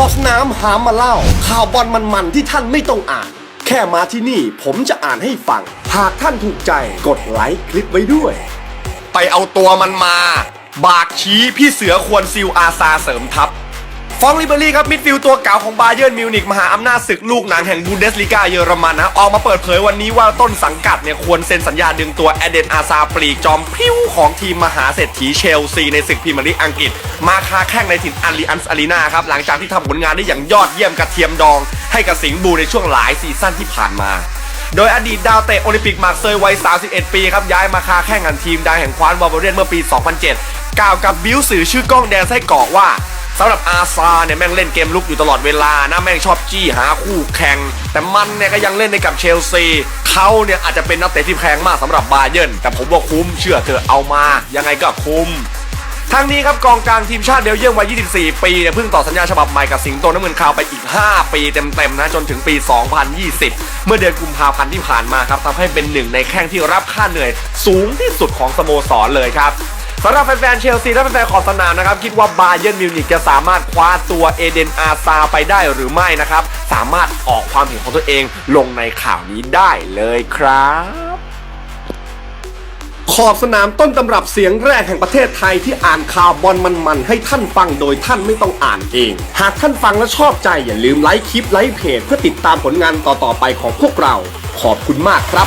อสน้ำหามาเล่า ข่าวบอลมันๆที่ท่านไม่ต้องอ่าน แค่มาที่นี่ผมจะอ่านให้ฟัง หากท่านถูกใจกดไลค์คลิปไว้ด้วย ไปเอาตัวมันมา บากชี้พี่เสือควรซิลอาซาเสริมทัพ ฟองลิเบอรี่ครับมิดฟิลด์ตัวเก่าของบาเยิร์นมิวนิกมหาอำนาจศึกลูกหนังแห่งบูนเดสลีกาเยอรมันนะออกมาเปิดเผยวันนี้ว่าต้นสังกัดเนี่ยควรเซ็นสัญญาดึงตัวแอเดนอาซาปลีกจอมพิ้วของทีมมหาเศรษฐีเชลซีในศึกพรีเมียร์ลีกอังกฤษ มาคาแข่งในถิ่นอัลลีอันส์อารีนาครับหลังจากที่ทำผลงานได้อย่างยอดเยี่ยมกระเทียมดอง ให้กับสิงห์บูในช่วงหลายซีซั่นที่ผ่านมาโดยอดีตดาวเตะโอลิมปิกมาร์เซย์วัย 31 ปีครับย้ายมาคาแข่งกันทีมดังแห่งควานวาลเวเรียนเมื่อปี 2007 กล่าวกับบิวสื่อชื่อกล้องแดงไส้กรอกว่า สำหรับอาซาเนี่ยแม่งเล่นเกมลุกอยู่ตลอดเวลานะแม่งชอบจี้หาคู่แข่ง แต่มันเนี่ยก็ยังเล่นในกับเชลซีเขาเนี่ยอาจจะเป็นนักเตะที่แพงมากสำหรับบาเยิร์นแต่ผมว่าคุ้มเชื่อเธอะเอามา ยังไงก็คุ้มทั้งนี้ครับกองกลางทีมชาติเบลเยียมวัย 24 ปีเนี่ยเพิ่งต่อสัญญาฉบับใหม่กับสิงโตน้ำเงินขาวไปอีก 5 ปีเต็มๆนะจนถึงปี 2020 เมื่อเดือนกุมภาพันธ์ที่ผ่านมาครับทำให้เป็นหนึ่งในแข้งที่รับค่าเหนื่อยสูงที่สุดของสโมสรเลยครับ สำหรับแฟนๆเชลซีและแฟนๆขอบสนามนะครับคิดว่าบาเยิร์นมิวนิกจะสามารถคว้าตัวเอเดนอาซาไปได้หรือไม่นะครับ สามารถออกความเห็นของตัวเองลงในข่าวนี้ได้เลยครับขอบสนามต้นตำรับเสียงแรกแห่งประเทศไทยที่อ่านข่าวบอลมันๆ ให้ท่านฟังโดยท่านไม่ต้องอ่านเอง หากท่านฟังและชอบใจอย่าลืมไลค์คลิปไลค์เพจเพื่อติดตามผลงานต่อๆไปของพวกเรา ขอบคุณมากครับ